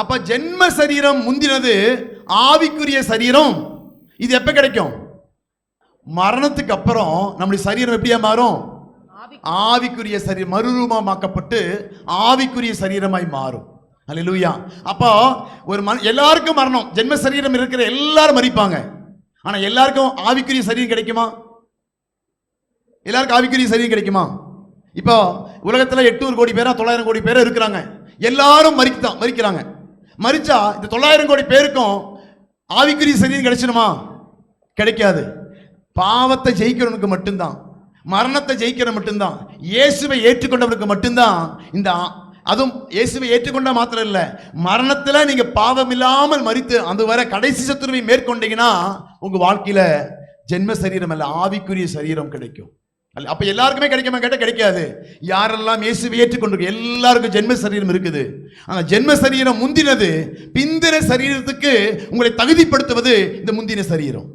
அப்போ ஜென்ம சரீரம் முந்தினது ஆவிக்குரிய சரீரம். இது எப்போ கிடைக்கும்? மரணத்துக்கு அப்புறம் நம்முடைய சரீரம் எப்படியா மாறும்? ஆவிக்குரிய சரீரம் மறுரூபமாக்கப்பட்டு ஆவிக்குரிய சரீரமாய் மாறும். அல்லேலூயா அப்போ ஒரு மன எல்லாருக்கும் மரணம். ஜென்ம சரீரம் இருக்கிற எல்லாரும் மறிப்பாங்க ஆனால் எல்லாருக்கும் ஆவிக்குரிய சரீரம் கிடைக்குமா? எல்லாருக்கும் ஆவிக்குரிய சரீரம் கிடைக்குமா? இப்போ உலகத்துல எட்நூறு கோடி பேரா தொள்ளாயிரம் கோடி பேரா இருக்கிறாங்க. எல்லாரும் மறித்தான் மறிக்கிறாங்க மறிச்சா இந்த தொள்ளாயிரம் கோடி பேருக்கும் ஆவிக்குரிய சரீரம் கிடைச்சிடுமா? கிடைக்காது. பாவத்தை ஜெயிக்கிறவனுக்கு மட்டும்தான் மரணத்தை ஜெயிக்கிற மட்டும்தான் இயேசுவை ஏற்றுக்கொண்டவனுக்கு மட்டும்தான் இந்த அதுவும் இயேசுவை ஏற்றுக்கொண்டா மாத்திரம் இல்லை மரணத்தில் நீங்கள் பாவம் இல்லாமல் மறித்து அது வரை கடைசி சத்துருவை மேற்கொண்டீங்கன்னா உங்கள் வாழ்க்கையில் ஜென்ம சரீரம் அல்ல ஆவிக்குரிய சரீரம் கிடைக்கும். அப்ப எல்லாருக்குமே கிடைக்குமா கேட்டால் கிடைக்காது. யாரெல்லாம் இயேசுவை ஏற்றுக்கொண்டு எல்லாருக்கும் ஜென்ம சரீரம் இருக்குது. ஆனால் ஜென்ம சரீரம் முந்தினது பிந்தின சரீரத்துக்கு உங்களை தகுதிப்படுத்துவது இந்த முந்தின சரீரம்.